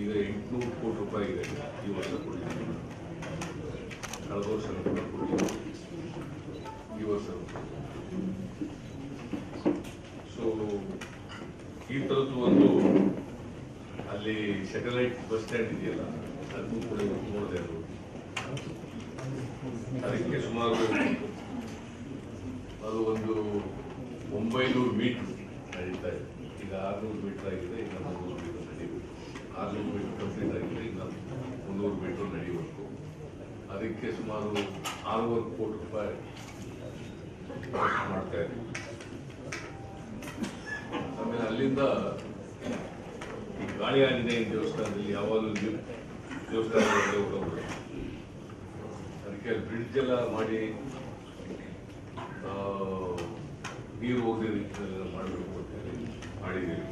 ಈಗ ಎಂಟುನೂರು ಕೋಟಿ ರೂಪಾಯಿ ಇದೆ ಈ ವರ್ಷ ಕೊಟ್ಟಿದ್ದೀವಿ ಕಳೆದ ವರ್ಷ ಈ ವರ್ಷ ಸೊ ಈ ಥರದ್ದು ಒಂದು ಅಲ್ಲಿ ಸ್ಯಾಟಲೈಟ್ ಬಸ್ ಸ್ಟ್ಯಾಂಡ್ ಇದೆಯಲ್ಲ, ಅದನ್ನು ಕೂಡ ನೋಡಿದೆ ಅದು ಅದಕ್ಕೆ ಸುಮಾರು ಅದು ಒಂದು ಒಂಬೈನೂರು ಮೀಟ್ರ್ ನಡೀತಾ ಇದೆ. ಈಗ ಆರುನೂರು ಮೀಟ್ರ್ ಆಗಿದೆ ಈಗ ಮುನ್ನೂರು ಮೀಟರ್ ನಡೀಬೇಕು ಆರುನೂರು ಮೀಟರ್ ಕಂಪ್ಲೀಟ್ ಆಗಿದೆ ಈಗ ಮುನ್ನೂರು ಮೀಟರ್ ನಡೀಬೇಕು ಅದಕ್ಕೆ ಸುಮಾರು ಆರೂವರೆ ಕೋಟಿ ರೂಪಾಯಿ ಮಾಡ್ತಾ ಇದ್ದೀವಿ ಆಮೇಲೆ ಅಲ್ಲಿಂದ ಗಾಳಿ ಆಂಜನೇಯ ದೇವಸ್ಥಾನದಲ್ಲಿ, ಯಾವಾಗಲೂ ದೇವಸ್ಥಾನದಲ್ಲಿ ದೇವಸ್ಥಾನ ಹೋಗೋದು ಅದಕ್ಕೆ ಬ್ರಿಡ್ಜ್ ಎಲ್ಲ ಮಾಡಿ ನೀರು ಹೋಗದೆ ರೀತಿಯಲ್ಲಿ ಮಾಡಬೇಕು ಅಂತ ಹೇಳಿ ಮಾಡಿದ್ದೀವಿ.